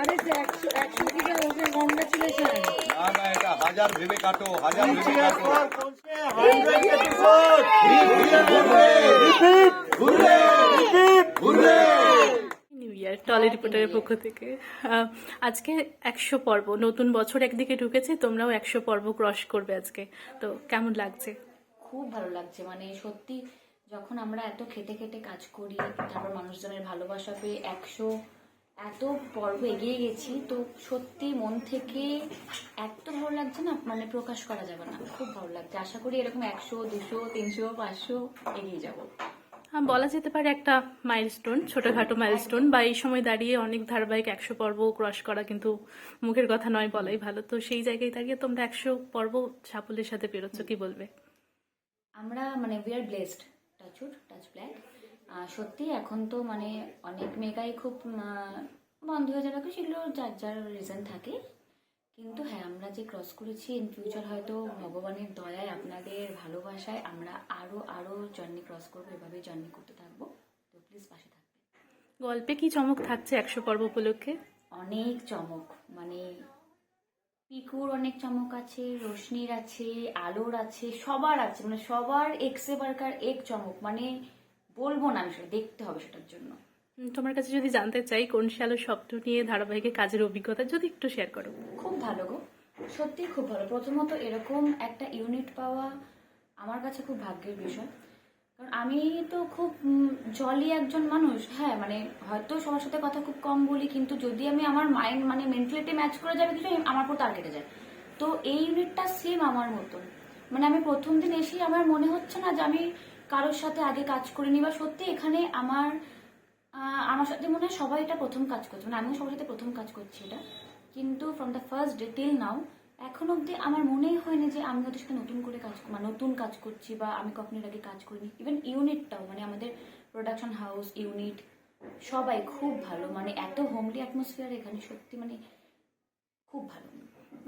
আরে একশো একশো থেকে ওকে কংগ্রেচুলেশন না না এটা হাজার ভেবে কাটো হাজার ভেবে কাটো। নিউ ইয়ার টলি রিপোর্টারের পক্ষ থেকে। আজকে একশো পর্ব নতুন বছর একদিকে ঢুকেছে তোমরাও একশো পর্ব ক্রস করবে আজকে। তো কেমন লাগছে? খুব ভালো লাগছে মানে সত্যি যখন আমরা এত খেটে খেটে কাজ করি তারপর মানুষজনের ভালোবাসা পেয়ে একশো এত পর্ব এগিয়ে গেছি তো সত্যি মন থেকে এত ভালো লাগছে না মানে প্রকাশ করা যাবে না। খুব ভালো লাগছে। আশা করি এরকম একশো দুশো তিনশো পাঁচশো এগিয়ে যাব। আহ, বলা যেতে পারে একটা মাইলস্টোন ছোটখাটো মাইলস্টোন বা এই সময় দাঁড়িয়ে অনেক ধারাবাহিক একশো পর্ব ক্রস করা কিন্তু মুখের কথা নয় বলাই ভালো। তো সেই জায়গায় দাঁড়িয়ে তোমরা একশো পর্ব সাফল্যের সাথে পেরোচ্ছ কি বলবে? আমরা মানে we are blessed touched touch black সত্যি এখন তো মানে অনেক মেগাই খুব বন্ধ হয়ে যাবে সেগুলো যার যার রিজন থাকে। কিন্তু হ্যাঁ আমরা যে ক্রস করেছি ইন ফিউচার হয়তো ভগবানের দয়ায় আপনাদের ভালোবাসায় আমরা আরও আরও জার্নি ক্রস করব এভাবে জার্নি করতে থাকব। তো প্লিজ পাশে থাকবে গল্পে কি চমক থাকছে একশো পর্ব উপলক্ষে? অনেক চমক মানে পিকুর অনেক চমক আছে রোশনির আছে আলোর আছে সবার আছে মানে সবার এক্সে বার্কার এক চমক মানে বলব না আমি সেটা দেখতে হবে সেটার জন্য। তোমার কাছে যদি জানতে চাই কোন শ্যালো শব্দ নিয়ে ধারাবাহিকে কাজের অভিজ্ঞতা যদি একটু শেয়ার করো। খুব ভালো গো। সত্যি খুব ভালো। প্রথমত এরকম একটা ইউনিট পাওয়া আমার কাছে খুব ভাগ্যের বিষয়। কারণ আমি তো খুব জলি একজন মানুষ। হ্যাঁ মানে হয়তো সবার সাথে কথা খুব কম বলি কিন্তু যদি আমি আমার মাইন্ড মানে মেন্টালিটি ম্যাচ করে যাবে কিছু আমার পুরো তার কেটে যায়। তো এই ইউনিটটা সেম আমার মতন। মানে আমি প্রথম দিন এসেই আমার মনে হচ্ছে না যে আমি কারোর সাথে আগে কাজ করিনি বা সত্যি এখানে আমার আমার সাথে মনে হয় সবাই এটা প্রথম কাজ করছে মানে আমিও সবার সাথে প্রথম কাজ করছি এটা। কিন্তু from the first day till now এখন অবধি আমার মনেই হয়নি যে আমি ওদের সাথে নতুন করে কাজ মানে নতুন কাজ করছি, বা আমি কখনো আগে কাজ করিনি। ইভেন ইউনিটটাও মানে আমাদের প্রোডাকশন হাউস ইউনিট সবাই খুব ভালো মানে এত হোমলি অ্যাটমসফিয়ার এখানে সত্যি মানে খুব ভালো।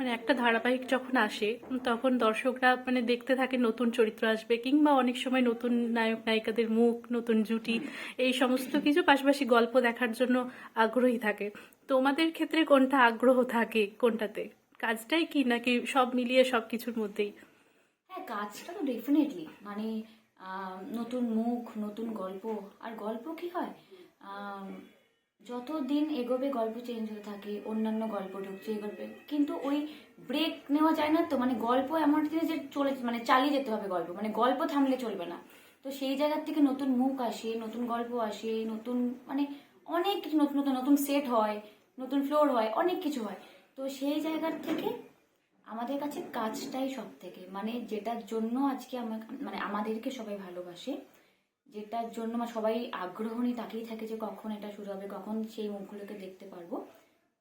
মানে একটা ধারাবাহিক যখন আসে, তখন দর্শকরা মানে দেখতে থাকে নতুন চরিত্র আসবে কিংবা অনেক সময় নতুন নায়ক, নায়িকাদের মুখ, নতুন জুটি, এই সমস্ত কিছু পাশাপাশি গল্প দেখার জন্য আগ্রহী থাকে। তোমাদের ক্ষেত্রে কোনটা আগ্রহ থাকে কোনটাতে? কাজটাই কি নাকি সব মিলিয়ে সব কিছুর মধ্যেই? হ্যাঁ কাজটা তো ডেফিনেটলি মানে নতুন মুখ, নতুন গল্প। আর গল্প কি হয়? যত দিন এগোবে গল্প চেঞ্জ হতে থাকে, অন্যান্য গল্প ঢুকছে এই গল্পে, কিন্তু ওই ব্রেক নেওয়া যায় না তো মানে গল্প এমন জিনিস যে চলে মানে চালিয়ে যেতে হবে গল্প মানে গল্প থামলে চলবে না। তো সেই জায়গার থেকে নতুন মুখ আসে, নতুন গল্প আসে, নতুন মানে অনেক কিছু নতুন নতুন নতুন সেট হয়, নতুন ফ্লোর হয়, অনেক কিছু হয়। তো সেই জায়গার থেকে আমাদের কাছে কাজটাই সব থেকে মানে যেটার জন্য আজকে আমার মানে আমাদেরকে সবাই ভালোবাসে যেটার জন্য আমার সবাই আগ্রহ নিয়ে তাকিয়ে থাকে যে কখন এটা শুরু হবে কখন সেই মুখগুলোকে দেখতে পারব।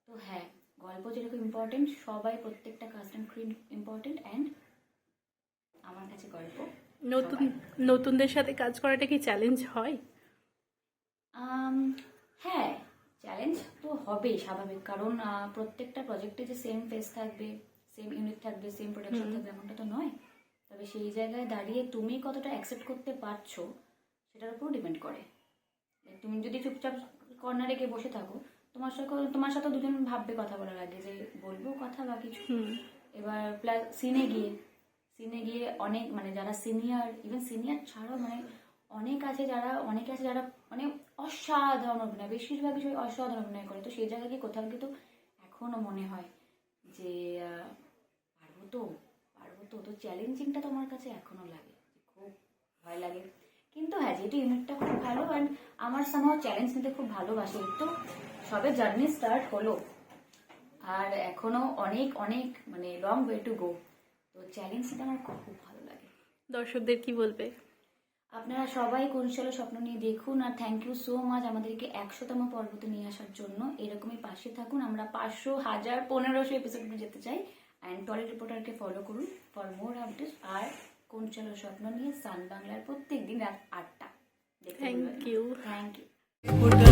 তো হ্যাঁ গল্প যেরকম ইম্পর্টেন্ট সবাই প্রত্যেকটা cast and crew important and আমার কাছে গল্প। নতুন নতুনদের সাথে কাজ করাটা কি চ্যালেঞ্জ হয়? হ্যাঁ চ্যালেঞ্জ তো হবেই স্বাভাবিক। কারণ প্রত্যেকটা প্রজেক্টে যে সেম ফেস থাকবে সেম ইউনিট থাকবে সেম প্রোডাকশন থাকবে এমনটা তো নয়। তবে সেই জায়গায় দাঁড়িয়ে তুমি কতটা অ্যাকসেপ্ট করতে পারছ সেটার উপর ডিপেন্ড করে। তুমি যদি চুপচাপ কর্নারে গিয়ে বসে থাকো তোমার সাথে তোমার সাথে দুজন ভাববে কথা বলার আগে যে বলব কথা বা কিছু। এবার প্লাস সিনে গিয়ে সিনে গিয়ে অনেক মানে যারা সিনিয়র ইভেন সিনিয়র ছাড়াও মানে অনেক আছে যারা অনেকে আছে যারা মানে অসাধারণ অভিনয় বেশিরভাগই সবাই অসাধারণ অভিনয় করে। তো সেই জায়গায় গিয়ে কোথাও কিন্তু এখনও মনে হয় যে পারব তো পারব তো। তো চ্যালেঞ্জিংটা তোমার কাছে এখনও লাগে খুব ভয় লাগে। কিন্তু হ্যাঁ যেহেতু ইউনিটটা খুব ভালো অ্যান্ড আমার সামহাও চ্যালেঞ্জ নিতে খুব ভালোবাসে তো সবে জার্নি স্টার্ট হলো। আর এখনও অনেক অনেক মানে লং ওয়ে টু গো তো চ্যালেঞ্জ নিতে আমার খুব ভালো লাগে। দর্শকদের কি বলবে? আপনারা সবাই কোন চলো স্বপ্ন নিয়ে দেখুন আর থ্যাংক ইউ সো মাচ আমাদেরকে একশোতম পর্বতে নিয়ে আসার জন্য। এরকমই পাশে থাকুন। আমরা পাঁচশো হাজার পনেরোশো এপিসোড যেতে চাই। অ্যান্ড টলি রিপোর্টারকে ফলো করুন ফর মোর আপডেট আর কোন চলো স্বপ্ন নিয়ে সান বাংলার প্রত্যেক দিন রাত আটটা। Thank you thank you